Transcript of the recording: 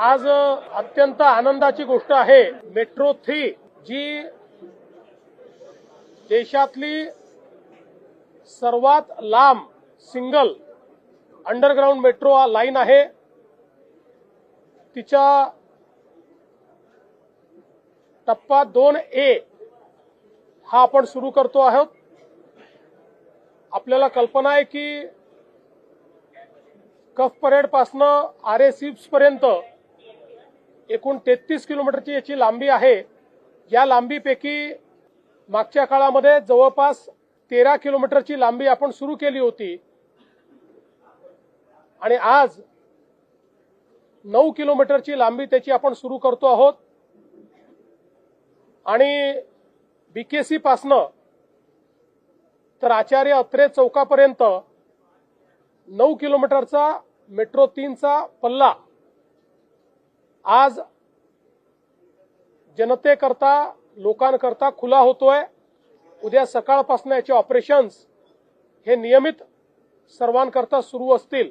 आज अत्यंत आनंदाची गोष्ट आहे मेट्रो थ्री जी देशातली सर्वात लांब सिंगल अंडरग्राऊंड मेट्रो लाईन आहे. तिच्या टप्पा दोन ए हा आपण सुरू करतो आहोत. आपल्याला कल्पना आहे की कफ परेड पासनं आर ए पर्यंत एकूण तेहतीस किलोमीटरची याची लांबी आहे. या लांबीपैकी मागच्या काळामध्ये जवळपास तेरा किलोमीटरची लांबी आपण सुरू केली होती. आणि आज नऊ किलोमीटरची लांबी त्याची आपण सुरू करतो आहोत. आणि बीकेसी पासनं तर आचार्य अत्रे चौकापर्यंत नऊ किलोमीटरचा मेट्रो तीनचा पल्ला आज जनतेकरता लोकांकरता खुला होतोय. उद्या सकाळपासून याचे ऑपरेशन्स हे नियमित सर्वांकरता सुरू असतील.